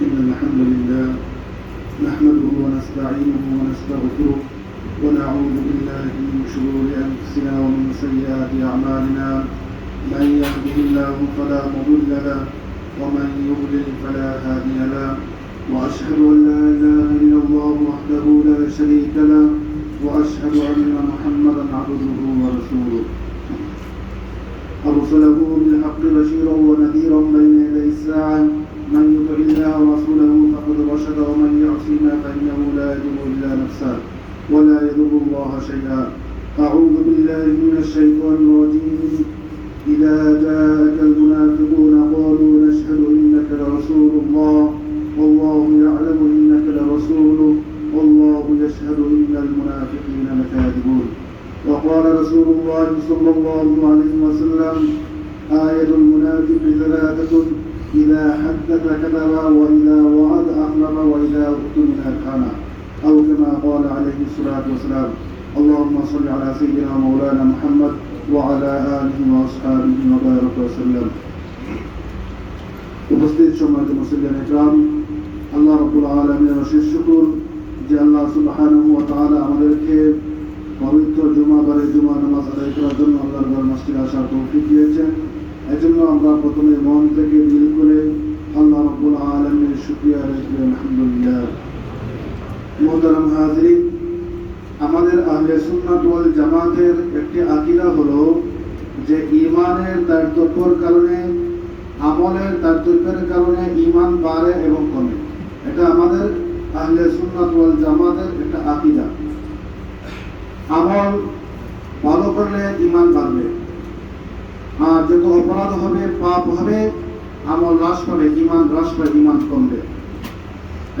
إن الحمد لله نحمده ونستعينه ونستغفره ونعوذ بالله من شرور أنفسنا ومن سيئات أعمالنا. من يهده الله فلا مضل له ومن يضلل فلا هادي له. وأشهد أن لا إله إلا الله وحده لا شريك له. وأشهد أن محمدا عبده ورسوله. أرسله بالحق بشيرا ونذيرا بين يدي الساعة. من يطع الله ورسوله فقد رشد ومن يعصينا فإنه لا يضر إلا نفسه ولا يضر الله شيئا. أعوذ بالله من الشيطان الرجيم. إذا جاءك المنافقون قالوا نشهد إنك لرسول الله. والله يعلم إنك لرسوله. والله يشهد إن المنافقين لكاذبون. وقال رسول الله صلى الله عليه وسلم آية المنافق ثلاثة. إذا حدث كذب وإذا وعد أخلف وإذا اؤتمن خان أو كما قال عليه الصلاة والسلام اللهم صل على سيدنا مولانا محمد وعلى آله وأصحابه وبارك وسلم উপস্থিত সম্মানিত মুসলিম ইকরাম আল্লাহ রব্বুল আলমের অশেষ শুকুর যে আল্লাহ সুবহানাহু ওয়া তাআলা আমাদেরকে পবিত্র জুমাবারে জুমা নামাজ আদায় করার জন্য আল্লাহর ঘর মসজিদ আসার তৌফিক দিয়েছেন এজন্য আমরা প্রথমে মন থেকে দিল করে আল্লাহ রব্বুল আলমের শুক্রিয়া করি, আলহামদুলিল্লাহ। মোহতারাম হাজরিন, আমাদের আহলে সুন্নাত ওয়াল জামাতের একটি আকীদা হলো যে ঈমানের তারতম্যর কারণে, আমলের তারতম্যের কারণে ঈমান বাড়ে এবং কমে। এটা আমাদের আহলে সুন্নাত ওয়াল জামাতের একটা আকীদা। আমল ভালো করলে ঈমান বাড়বে। যত অপরাধ হবে, পাপ হবে, আমল হ্রাস পাবে, ঈমান হ্রাস পাবে, ঈমান কমবে।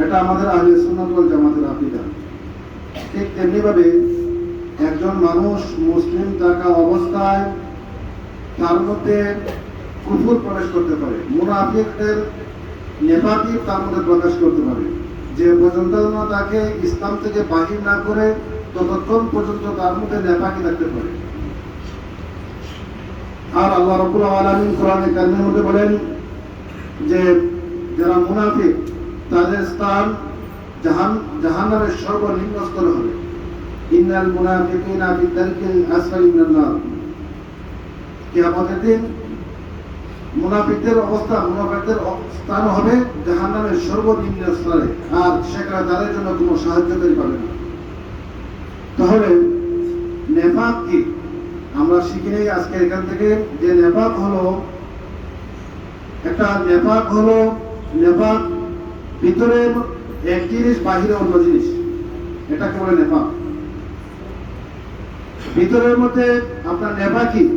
এটা আমাদের আহলে সুন্নাত ওয়াল জামাতের আকীদা। ঠিক তেমনিভাবে একজন মানুষ মুসলিম থাকা অবস্থায় তার মধ্যে কুফুর প্রবেশ করতে পারে, মুনাফিকদের নেপাকি তার মধ্যে প্রকাশ করতে পারে। যে পর্যন্ত তাকে ইসলাম থেকে বাহির না করে ততক্ষণ পর্যন্ত তার মধ্যে নেপাকি থাকতে পারে। আর আল্লাহ রবুল আলমিন কোরআনে কারিমের মধ্যে বলেন যে যারা মুনাফিক, তাদের স্থান জাহান, জাহান্নামের সর্বনিম্ন স্তরে হবে। ইন্নাল কিয়ামতের দিন মুনাফিকদের অবস্থা, মুনাফিকদের স্থান হবে জাহান্নামের সর্বনিম্ন স্তরে আর সেখানে তাদের জন্য কোনো সাহায্যকারী পাবে না। তাহলে নেফাক কি? আমরা শিখে নেই আজকে এখান থেকে যে নেফাক হলো, একটা নেফাক হলো নেফাক ভিতরে এক জিনিস, বাহিরে অন্য জিনিস। এটাকে বলে নেফাক ভিতরের মধ্যে আপনার নেফাকি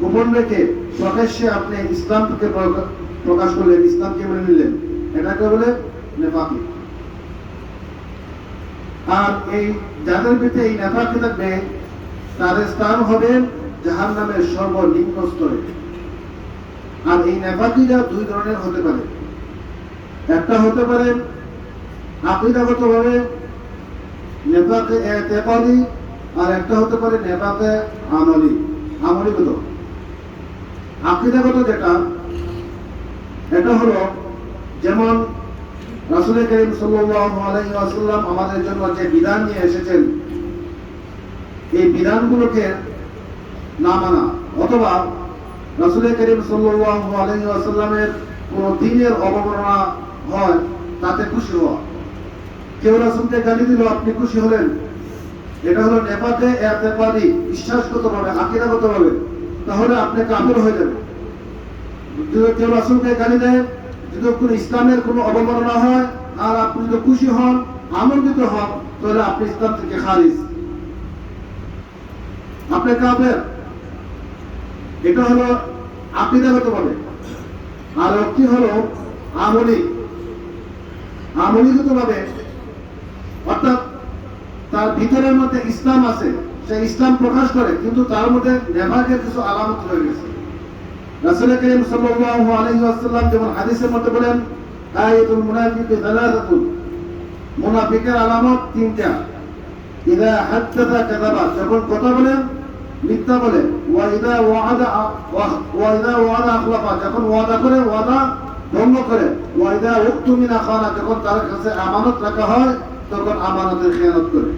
গোপন রেখে প্রকাশ্যে আপনি ইসলামকে প্র- প্রকাশ করলেন, ইসলামকে মেনে নিলেন। এটাকে বলে নেফাকি আর এই যাদের ভিতরে এই নেফাকি থাকবে তাদের স্থান হবে জাহান নামের সর্বনিম্ন স্তরে। আর এই নেফাকিরা দুই ধরনের হতে পারে। একটা হতে পারে আকিদাগত ভাবে নেফাকে এতেকাদি আর একটা হতে পারে নেফাকে আমলি। আমলিগত আকিদাগত যেটা, এটা হলো যেমন রাসুল করিম আলাইহি আমাদের জন্য যে বিধান নিয়ে এসেছেন এই বিধানগুলোকে না মানা, অথবা রাসুল করিম ওয়াসাল্লামের কোন দিনের অবমাননা হয়, তাতে খুশি হওয়া। কেউ রাসুলকে গালি দিল, আপনি খুশি হলেন। এটা হলো নেপাতে এতেকাদি বিশ্বাসগত ভাবে আকিদাগত ভাবে তাহলে আপনি কাফের হয়ে যাবেন। যদি কেউ রাসুলকে গালি দেয়, যদি কোনো ইসলামের কোনো অবমাননা হয়, আর আপনি যদি খুশি হন আনন্দিত হন, তাহলে আপনি ইসলাম থেকে খারিজ। আপনি কাফের। এটা হলো আকিদাগত ভাবে আর একটি হলো আমলি। আমলিগত ভাবে অর্থাৎ তার ভিতরের মধ্যে ইসলাম আছে, সে ইসলাম প্রকাশ করে, কিন্তু তার মধ্যে নেভাগের কিছু আলামত রয়ে গেছে। রাসূল যেমন হাদিসের মধ্যে বলেন আয়াতুল মুনাফিকি সালাসাতুন। মুনাফিকের আলামত তিনটা। ইদা কাযাবা। যখন কথা বলেন মিথ্যা বলে ওয়া ইদা ওয়াদা ওয়াইদা ওয়াদা আখলাফা, যখন ওয়াদা করে, ওয়াদা ভঙ্গ করে, ওয়াইদা উক্তুমিনা খানা, যখন তার কাছে আমানত রাখা হয়, তখন আমানতের খেয়ানত করে।